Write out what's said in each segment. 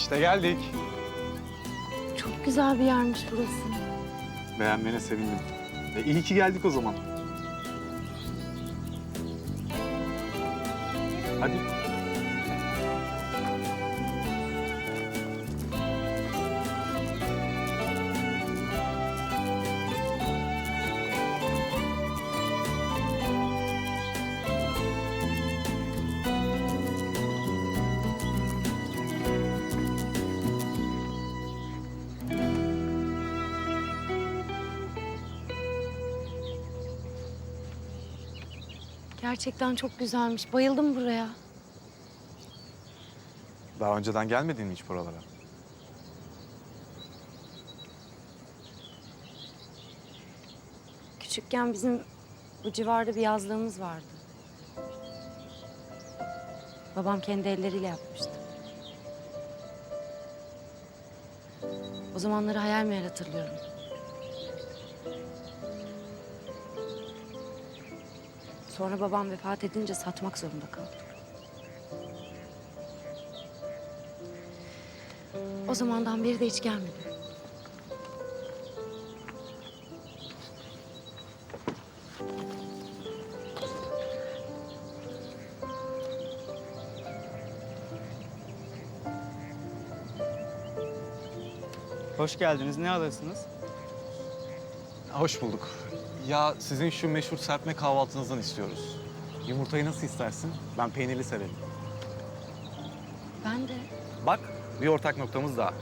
İşte geldik. Çok güzel bir yermiş burası. Beğenmene sevindim. E, iyi ki geldik o zaman. Hadi. Gerçekten çok güzelmiş. Bayıldım buraya. Daha önceden gelmedin mi hiç buralara? Küçükken bizim bu civarda bir yazlığımız vardı. Babam kendi elleriyle yapmıştı. O zamanları hayal meyal hatırlıyorum. Sonra babam vefat edince satmak zorunda kaldık. O zamandan beri de hiç gelmedim. Hoş geldiniz. Ne alırsınız? Hoş bulduk. Ya sizin şu meşhur serpme kahvaltınızdan istiyoruz. Yumurtayı nasıl istersin? Ben peynirli severim. Ben de. Bak bir ortak noktamız daha.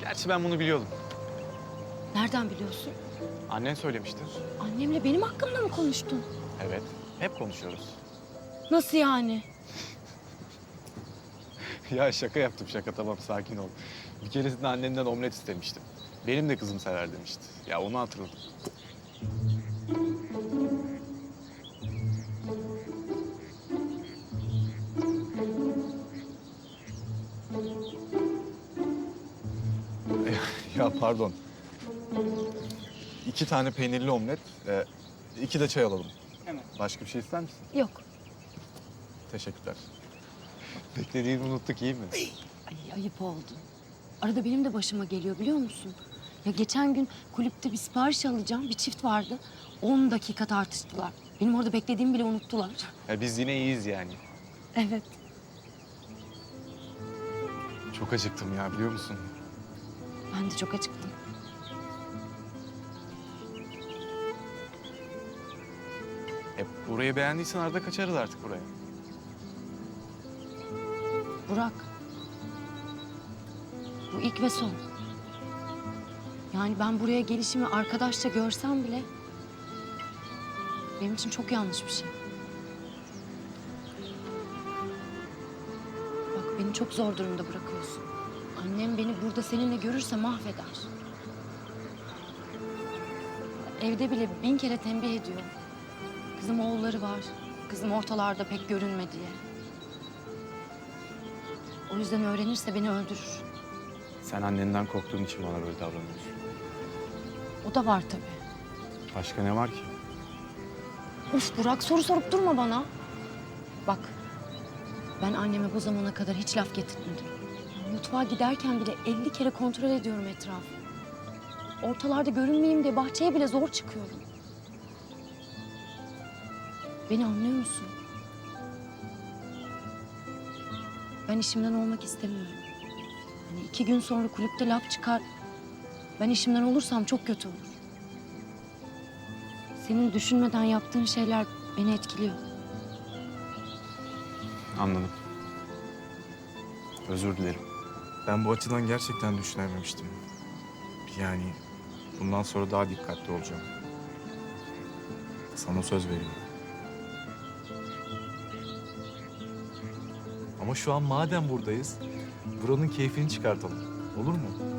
Gerçi ben bunu biliyordum. Nereden biliyorsun? Annen söylemiştir. Annemle benim hakkımda mı konuştun? Evet. Hep konuşuyoruz. Nasıl yani? ya şaka yaptım şaka tamam sakin ol. Bir keresinde annenden omlet istemiştim. Benim de kızım sever demişti. Ya onu hatırladım. ya pardon. İki tane peynirli omlet, e, iki de çay alalım. Hemen. Başka bir şey ister misin? Yok. Teşekkürler. Beklediğini unuttuk iyi mi? Ay ayıp oldu. Arada benim de başıma geliyor biliyor musun? Ya geçen gün kulüpte bir sipariş alacağım. Bir çift vardı. 10 dakika tartıştılar. Benim orada beklediğimi bile unuttular. Ya biz yine iyiyiz yani. Evet. Çok acıktım ya biliyor musun? Ben de çok acıktım. E, burayı beğendiysen arada kaçarız artık buraya. Burak. Bu ilk ve son. Yani ben buraya gelişimi arkadaşça görsem bile... ...benim için çok yanlış bir şey. Bak beni çok zor durumda bırakıyorsun. Annem beni burada seninle görürse mahveder. Evde bile bin kere tembih ediyor. Kızım oğulları var. Kızım ortalarda pek görünme diye. O yüzden öğrenirse beni öldürür. Sen annenden korktuğun için bana böyle davranıyorsun. O da var tabii. Başka ne var ki? Uf Burak soru sorup durma bana. Bak ben anneme bu zamana kadar hiç laf getirtmedim. Mutfağa giderken bile 50 kere kontrol ediyorum etrafı. Ortalarda görünmeyeyim diye bahçeye bile zor çıkıyorum. Beni anlıyor musun? Ben işimden olmak istemiyorum. Hani iki gün sonra kulüpte laf çıkar. Ben işimden olursam çok kötü olur. Senin düşünmeden yaptığın şeyler beni etkiliyor. Anladım. Özür dilerim. Ben bu açıdan gerçekten düşünememiştim. Yani bundan sonra daha dikkatli olacağım. Sana söz veriyorum. Ama şu an madem buradayız, buranın keyfini çıkartalım. Olur mu?